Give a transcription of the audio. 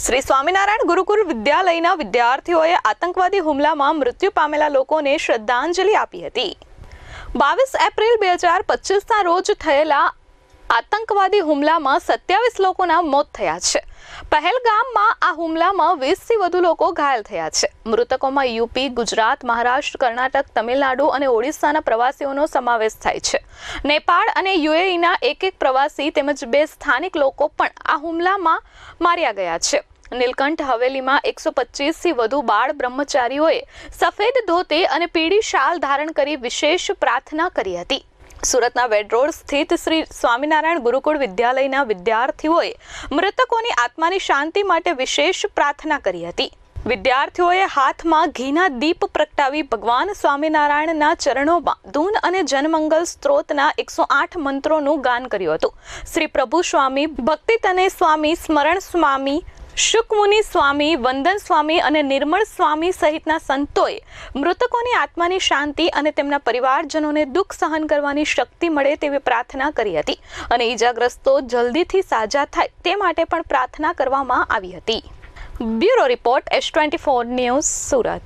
શ્રી સ્વામિનારાયણ ગુરુકુળ વિદ્યાલયના વિદ્યાર્થીઓએ આતંકવાદી હુમલામાં મૃત્યુ પામેલા લોકોને શ્રદ્ધાંજલિ આપી હતી. બાવીસ એપ્રિલ બે હજાર પચીસના રોજ થયેલા આતંકવાદી હુમલામાં સત્યાવીસ લોકોના મોત થયા છે. પહેલગામમાં આ હુમલામાં વીસથી વધુ લોકો ઘાયલ થયા છે. મૃતકોમાં યુપી, ગુજરાત, મહારાષ્ટ્ર, કર્ણાટક, તમિલનાડુ અને ઓડિશાના પ્રવાસીઓનો સમાવેશ થાય છે. નેપાળ અને યુએઈના એક એક પ્રવાસી તેમજ બે સ્થાનિક લોકો પણ આ હુમલામાં માર્યા ગયા છે. નીલકંઠ હવેલીમાં એકસો પચીસથી વધુ બાળ બ્રહ્મચારીઓએ સફેદ ધોતી અને પીળી શાલ ધારણ કરી વિશેષ પ્રાર્થના કરી હતી. સુરતના વેડરોડ સ્થિત શ્રી સ્વામિનારાયણ ગુરુકુળ વિદ્યાલયના વિદ્યાર્થીઓએ મૃતકોની આત્માની શાંતિ માટે વિશેષ પ્રાર્થના કરી હતી. વિદ્યાર્થીઓએ હાથમાં ઘીના દીપ પ્રગટાવી ભગવાન સ્વામિનારાયણના ચરણોમાં ધૂન અને જનમંગલ સ્ત્રોતના એકસો આઠ મંત્રોનું ગાન કર્યું હતું. શ્રી પ્રભુ સ્વામી, ભક્તિ તને સ્વામી, સ્મરણ સ્વામી શુકમુનિ સ્વામી, વંદન સ્વામી અને નિર્મળ સ્વામી સહિતના સંતોએ મૃતકોની આત્માની શાંતિ અને તેમના પરિવારજનોને દુઃખ સહન કરવાની શક્તિ મળે તેવી પ્રાર્થના કરી હતી અને ઈજાગ્રસ્તો જલ્દીથી સાજા થાય તે માટે પણ પ્રાર્થના કરવામાં આવી હતી. Bureau report, S twenty four news Surat.